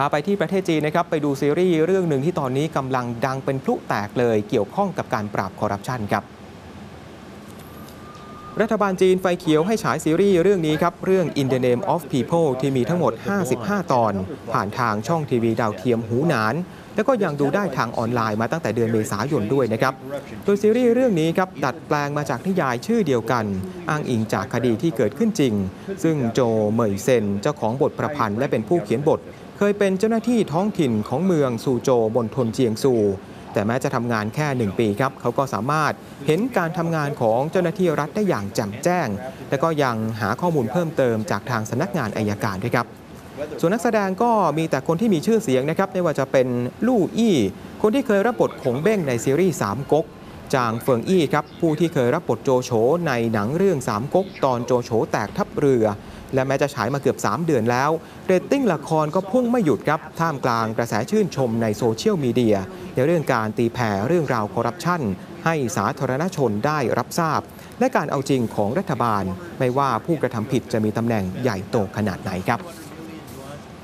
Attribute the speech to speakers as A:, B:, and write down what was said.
A: พาไปที่ประเทศจีนนะครับไปดูซีรีส์เรื่องหนึ่งที่ตอนนี้กำลังดังเป็นพลุแตกเลย เกี่ยวข้องกับการปราบคอร์รัปชันครับรัฐบาลจีนไฟเขียวให้ฉายซีรีส์เรื่องนี้ครับ เรื่อง In the Name of People ที่มีทั้งหมด 55 ตอน ผ่านทางช่องทีวีดาวเทียมหูหนาน แล้วก็ยังดูได้ทางออนไลน์มาตั้งแต่เดือนเมษายนด้วยนะครับ โดยซีรีส์เรื่องนี้ครับดัดแปลงมาจากนิยายชื่อเดียวกัน อ้างอิงจากคดีที่เกิดขึ้นจริง ซึ่งโจเหมยเซนเจ้าของบทประพันธ์และเป็นผู้เขียนบท เคยเป็นเจ้าหน้าที่ท้องถิ่นของเมืองซูโจบนทนเจียงซู แต่แม้จะทำงานแค่ 1 ปีครับ เขาก็สามารถเห็นการทำงานของเจ้าหน้าที่รัฐได้อย่างแจ่มแจ้ง และก็ยังหาข้อมูลเพิ่มเติมจากทางสำนักงานอายการด้วยครับส่วนนักแสดงก็มีแต่คนที่มีชื่อเสียงนะครับไม่ว่าจะเป็นลู่อี้ คนที่เคยรับบทขงเบ้งในซีรีส์สามก๊กจางเฟิงอี้ครับผู้ที่เคยรับบทโจโฉในหนังเรื่องสามก๊กตอนโจโฉแตกทัพเรือ และแม้จะฉายมาเกือบ 3 เดือนแล้ว เรตติ้งละครก็พุ่งไม่หยุดครับท่ามกลางกระแสชื่นชมในโซเชียลมีเดียในเรื่องการตีแผ่เรื่องราวคอร์รัปชันให้สาธารณชนได้รับทราบ และการเอาจริงของรัฐบาล ไม่ว่าผู้กระทำผิดจะมีตำแหน่งใหญ่โตขนาดไหนครับ